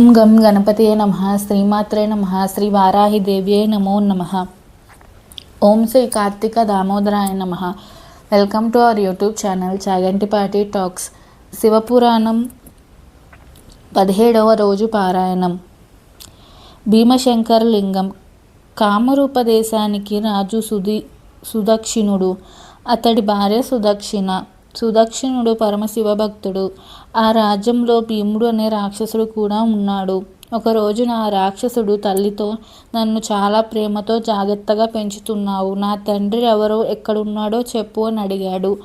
ఓం గం గణపతియే నమ. శ్రీమాత్రే నమ. శ్రీ వారాహిదేవ్యే నమో నమ. ఓం శ్రీ కార్తీక దామోదరాయ నమ. Welcome to our YouTube channel Chagantipati talks. Shivapuranam పదిహేడవ రోజు పారాయణం. భీమశంకర లింగం. కామరూపదేశానికి రాజు సుది సుదక్షిణుడు. అతడి భార్య సుదక్షిణ. సుదక్షిణుడు పరమశివ భక్తుడు. ఆ రాజ్యంలో భీముడు అనే రాక్షసుడు కూడా ఉన్నాడు. ఒకరోజున ఆ రాక్షసుడు తల్లితో నన్ను చాలా ప్రేమతో జాగ్రత్తగా పెంచుతున్నావు. నా తండ్రి ఎవరో ఎక్కడున్నాడో చెప్పు అని అడిగాడు.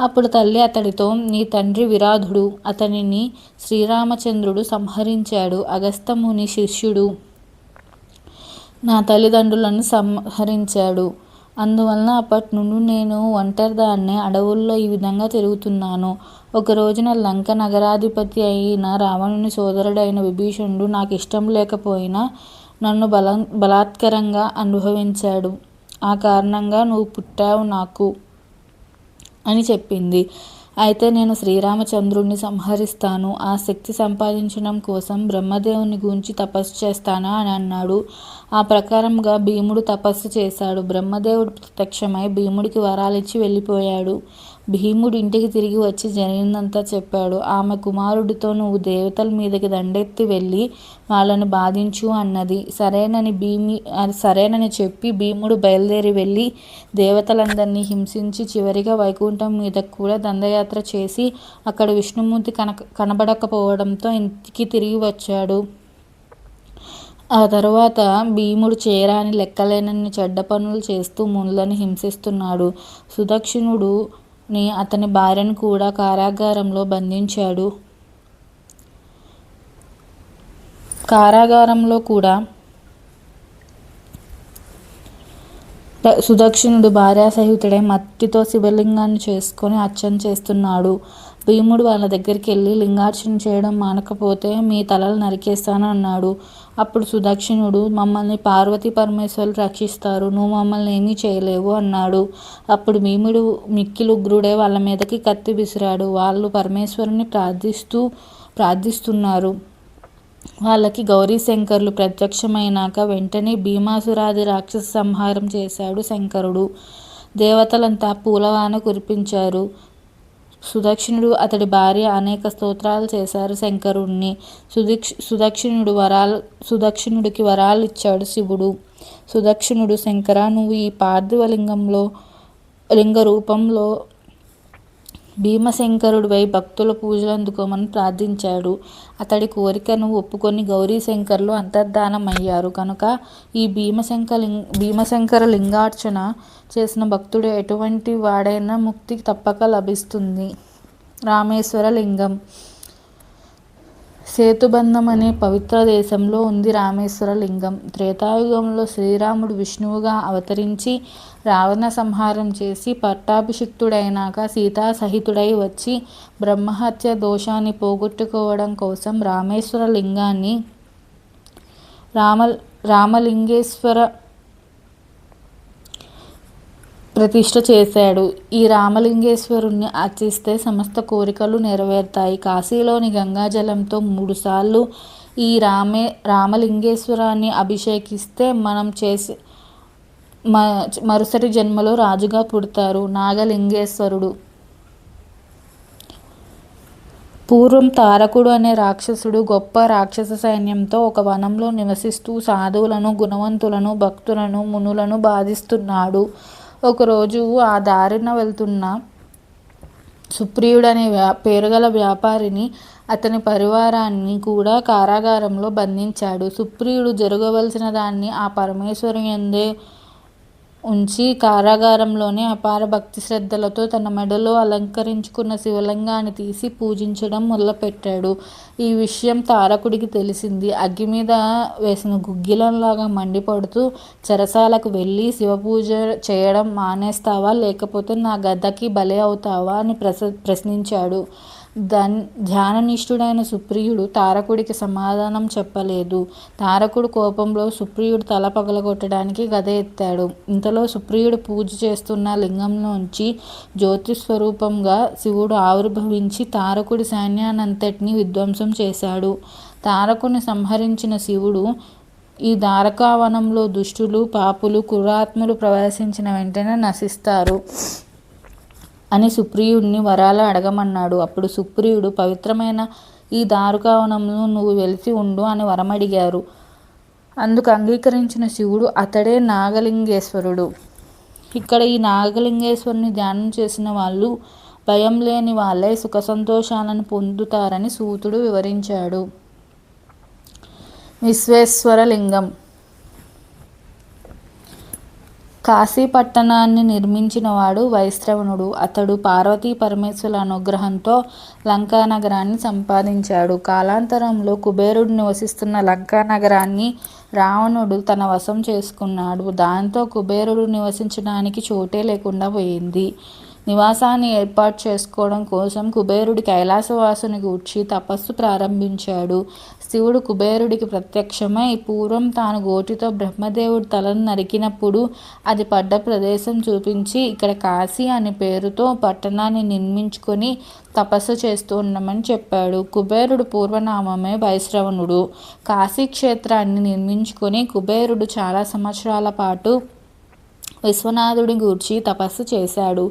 అప్పుడు తల్లి అతడితో నీ తండ్రి విరాధుడు. అతనిని శ్రీరామచంద్రుడు సంహరించాడు. అగస్తముని శిష్యుడు. నా తల్లిదండ్రులను సంహరించాడు. అందువలన అప్పటి నుండి నేను ఒంటరిదాన్నే అడవుల్లో ఈ విధంగా తిరుగుతున్నాను. ఒక రోజున లంక నగరాధిపతి అయిన రావణుని సోదరుడైన విభీషణుడు నాకు ఇష్టం లేకపోయినా నన్ను బల బలాత్కరంగా అనుభవించాడు. ఆ కారణంగా నువ్వు పుట్టావు నాకు అని చెప్పింది. అయితే నేను శ్రీరామచంద్రుణ్ణి సంహరిస్తాను. ఆ శక్తి సంపాదించడం కోసం బ్రహ్మదేవుని గురించి తపస్సు చేస్తాను అని అన్నాడు. ఆ ప్రకారంగా భీముడు తపస్సు చేశాడు. బ్రహ్మదేవుడు ప్రత్యక్షమై భీముడికి వరాలిచ్చి వెళ్ళిపోయాడు. భీముడు ఇంటికి తిరిగి వచ్చి జరిగిందంతా చెప్పాడు ఆమె కుమారుడితో నువ్వు దేవతల మీదకి దండెత్తి వెళ్ళి వాళ్ళని బాధించు అన్నది. సరేనని భీమి సరేనని చెప్పి భీముడు బయలుదేరి వెళ్ళి దేవతలందరినీ హింసించి చివరిగా వైకుంఠం మీద కూడా దండయాత్ర చేసి అక్కడ విష్ణుమూర్తి కన కనబడకపోవడంతో ఇంటికి తిరిగి వచ్చాడు. ఆ తర్వాత భీముడు చేరాని లెక్కలేనన్ని చెడ్డ పనులు చేస్తూ మునులను హింసిస్తున్నాడు. సుదక్షిణుడు ని అతని భార్యను కూడా కారాగారంలో బంధించాడు. కారాగారంలో కూడా సుదక్షిణుడు భార్యాసహితుడే మట్టితో శివలింగాన్ని చేసుకొని అర్చన చేస్తున్నాడు. భీముడు వాళ్ళ దగ్గరికి వెళ్ళి లింగార్చన చేయడం మానకపోతే మీ తలలు నరికేస్తాను అన్నాడు. అప్పుడు సుదక్షిణుడు మమ్మల్ని పార్వతీ పరమేశ్వరులు రక్షిస్తారు నువ్వు మమ్మల్ని ఏమీ చేయలేవు అన్నాడు. అప్పుడు భీముడు మిక్కిలుగ్రుడే వాళ్ళ మీదకి కత్తి విసిరాడు. వాళ్ళు పరమేశ్వరుని ప్రార్థిస్తూ ప్రార్థిస్తున్నారు. వాళ్ళకి గౌరీ శంకరులు ప్రత్యక్షమైనాక వెంటనే భీమాసురాది రాక్షస సంహారం చేశాడు శంకరుడు. దేవతలంతా పూలవాన కురిపించారు. సుదక్షిణుడు అతడి భార్య అనేక స్తోత్రాలు చేశారు శంకరుణ్ణి. సుదక్ష సుదక్షిణుడు వరాలు సుదక్షిణుడికి వరాలు ఇచ్చాడు శివుడు. సుదక్షిణుడు శంకర నువ్వు ఈ పార్థివలింగంలో లింగ రూపంలో భీమశంకరుడిపై భక్తుల పూజలు అందుకోమని ప్రార్థించాడు. అతడి కోరికను ఒప్పుకొని గౌరీశంకర్లు అంతర్ధానమయ్యారు. కనుక ఈ భీమశంకర లింగ భీమశంకర లింగార్చన చేసిన భక్తుడు ఎటువంటి వాడైనా ముక్తి తప్పక లభిస్తుంది. రామేశ్వర లింగం. సేతుబంధం అనే పవిత్ర దేశంలో ఉంది రామేశ్వర లింగం త్రేతాయుగంలో శ్రీరాముడు విష్ణువుగా అవతరించి రావణ సంహారం చేసి పట్టాభిషిక్తుడైనాక సీతా సహితుడై వచ్చి బ్రహ్మహత్య దోషాన్ని పోగొట్టుకోవడం కోసం రామేశ్వర లింగాన్ని రామ రామలింగేశ్వర ప్రతిష్ట చేశాడు. ఈ రామలింగేశ్వరుణ్ణి అర్చిస్తే సమస్త కోరికలు నెరవేరుతాయి. కాశీలోని గంగాజలంతో మూడుసార్లు ఈ రామే రామలింగేశ్వరాన్ని అభిషేకిస్తే మనం చేసే మరుసటి జన్మలో రాజుగా పుడతారు నాగలింగేశ్వరుడు. పూర్వం తారకుడు అనే రాక్షసుడు గొప్ప రాక్షస సైన్యంతో ఒక వనంలో నివసిస్తూ సాధువులను గుణవంతులను భక్తులను మునులను బాధిస్తున్నాడు. ఒకరోజు ఆ దారిన వెళ్తున్న సుప్రియుడనే వ్యా పేరుగల వ్యాపారిని అతని పరివారాన్ని కూడా కారాగారంలో బంధించాడు. సుప్రియుడు జరగవలసిన దాన్ని ఆ పరమేశ్వరు ఎందే ఉంచి కారాగారంలోనే అపార భక్తి శ్రద్ధలతో తన మెడలో అలంకరించుకున్న శివలింగాన్ని తీసి పూజించడం మొదలుపెట్టాడు. ఈ విషయం తారకుడికి తెలిసింది. అగ్గి మీద వేసిన గుగ్గిలంలాగా మండిపడుతూ చెరసాలకు వెళ్ళి శివపూజ చేయడం మానేస్తావా? లేకపోతే నా గద్దకి బలి అవుతావా? అని ప్రస ప్రశ్నించాడు. ధన్ ధ్యాననిష్ఠుడైన సుప్రియుడు తారకుడికి సమాధానం చెప్పలేదు. తారకుడు కోపంలో సుప్రియుడు తల పగలగొట్టడానికి గద ఎత్తాడు. ఇంతలో సుప్రియుడు పూజ చేస్తున్న లింగంలోంచి జ్యోతిస్వరూపంగా శివుడు ఆవిర్భవించి తారకుడి సైన్యానంతటిని విధ్వంసం చేశాడు. తారకుని సంహరించిన శివుడు ఈ ద్వారకావనంలో దుష్టులు పాపులు కురాత్ములు ప్రవేశించిన వెంటనే నశిస్తారు. అని సుప్రియుడిని వరాలు అడగమన్నాడు. అప్పుడు సుప్రియుడు పవిత్రమైన ఈ దారుకావనంలో నువ్వు వెలిసి ఉండు అని వరమడిగారు. అందుకు అంగీకరించిన శివుడు అతడే నాగలింగేశ్వరుడు. ఇక్కడ ఈ నాగలింగేశ్వరుని ధ్యానం చేసిన వాళ్ళు భయం లేని వాళ్ళే సుఖ సంతోషాలను పొందుతారని సూతుడు వివరించాడు. విశ్వేశ్వరలింగం. కాశీ పట్టణాన్ని నిర్మించినవాడు వైశ్రవణుడు అతడు పార్వతీ పరమేశ్వరుల అనుగ్రహంతో లంకా నగరాన్ని సంపాదించాడు. కాలాంతరంలో కుబేరుడు నివసిస్తున్న లంకా నగరాన్ని రావణుడు తన వశం చేసుకున్నాడు. దాంతో కుబేరుడు నివసించడానికి చోటే లేకుండా పోయింది. నివాసాన్ని ఏర్పాటు చేసుకోవడం కోసం కుబేరుడి కైలాసవాసుని గూర్చి తపస్సు ప్రారంభించాడు. శివుడు కుబేరుడికి ప్రత్యక్షమై పూర్వం తాను గోటితో బ్రహ్మదేవుడి తలను నరికినప్పుడు అది పడ్డ ప్రదేశం చూపించి ఇక్కడ కాశీ అనే పేరుతో పట్టణాన్ని నిర్మించుకొని తపస్సు చేస్తూ ఉన్నామని చెప్పాడు. కుబేరుడు పూర్వనామమే వైశ్రవణుడు. కాశీ క్షేత్రాన్ని నిర్మించుకొని కుబేరుడు చాలా సంవత్సరాల పాటు విశ్వనాథుడి గూర్చి తపస్సు చేశాడు.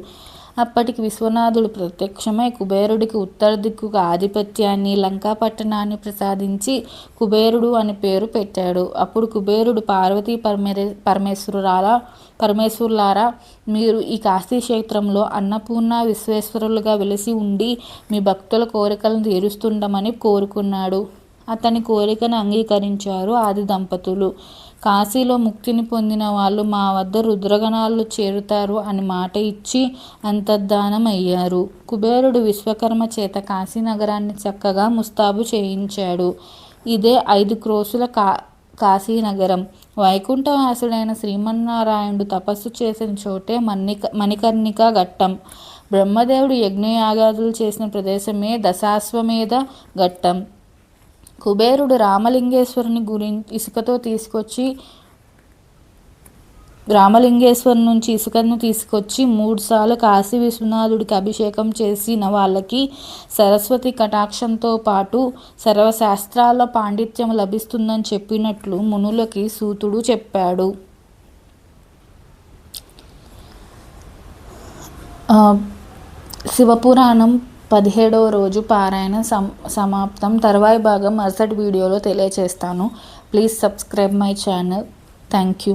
అప్పటికి విశ్వనాథుడు ప్రత్యక్షమై కుబేరుడికి ఉత్తర దిక్కుకు ఆధిపత్యాన్ని లంకాపట్టణాన్ని ప్రసాదించి కుబేరుడు అని పేరు పెట్టాడు. అప్పుడు కుబేరుడు పార్వతీ పరమే పరమేశ్వరురాల పరమేశ్వరులారా మీరు ఈ కాశీ క్షేత్రంలో అన్నపూర్ణ విశ్వేశ్వరులుగా వెలిసి ఉండి మీ భక్తుల కోరికలను తీరుస్తుండమని కోరుకున్నాడు. అతని కోరికను అంగీకరించారు ఆది దంపతులు. కాశీలో ముక్తిని పొందిన వాళ్ళు మా వద్ద రుద్రగణాలు చేరుతారు అని మాట ఇచ్చి అంతర్ధానమయ్యారు. కుబేరుడు విశ్వకర్మ చేత కాశీనగరాన్ని చక్కగా ముస్తాబు చేయించాడు. ఇదే ఐదు క్రోసుల కా కాశీనగరం. వైకుంఠవాసుడైన శ్రీమన్నారాయణుడు తపస్సు చేసిన చోటే మణిక మణికర్ణిక ఘట్టం. బ్రహ్మదేవుడు యజ్ఞయాగాదులు చేసిన ప్రదేశమే దశాశ్వమేధ ఘట్టం. కుబేరుడు రామలింగేశ్వరుని గురించి ఇసుకతో తీసుకొచ్చి రామలింగేశ్వరం నుంచి ఇసుకను తీసుకొచ్చి మూడుసార్లు కాశీ విశ్వనాథుడికి అభిషేకం చేసిన వాళ్ళకి సరస్వతి కటాక్షంతో పాటు సర్వశాస్త్రాల్లో పాండిత్యం లభిస్తుందని చెప్పినట్లు మునులకి సూతుడు చెప్పాడు. శివపురాణం పదిహేడవ రోజు పారాయణ సమ్ సమాప్తం. తర్వాయి భాగం మరుసటి వీడియోలో తెలియచేస్తాను. Please subscribe my channel. Thank you